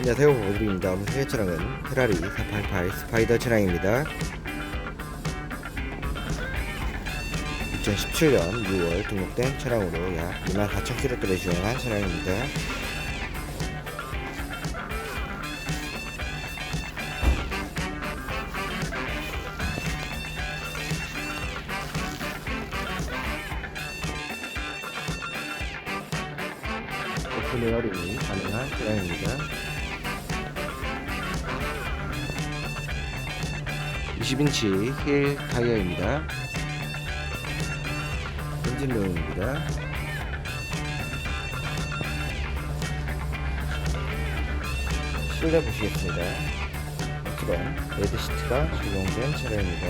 안녕하세요. 보드입니다. 오늘 소개 차량은 페라리 488 스파이더 차량입니다. 2017년 6월 등록된 차량으로 약 24,000km를 주행한 차량입니다. 오픈 에어링이 가능한 차량입니다 20인치 힐 타이어입니다. 엔진룸입니다. 실내 보시겠습니다. 이런 레드 시트가 적용된 차량입니다.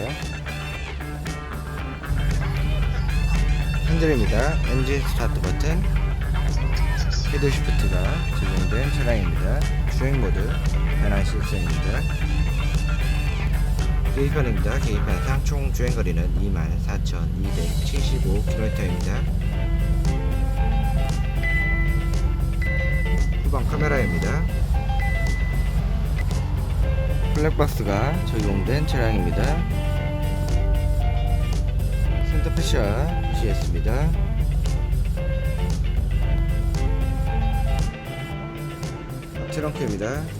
핸들입니다. 엔진 스타트 버튼, 헤드 시프트가 적용된 차량입니다. 주행 모드 변환 실전입니다. 계기판입니다. 계기판상 총 주행거리는 24,275km입니다. 후방 카메라입니다. 블랙박스가 적용된 차량입니다. 센터페시아 보시겠습니다. 트렁크입니다.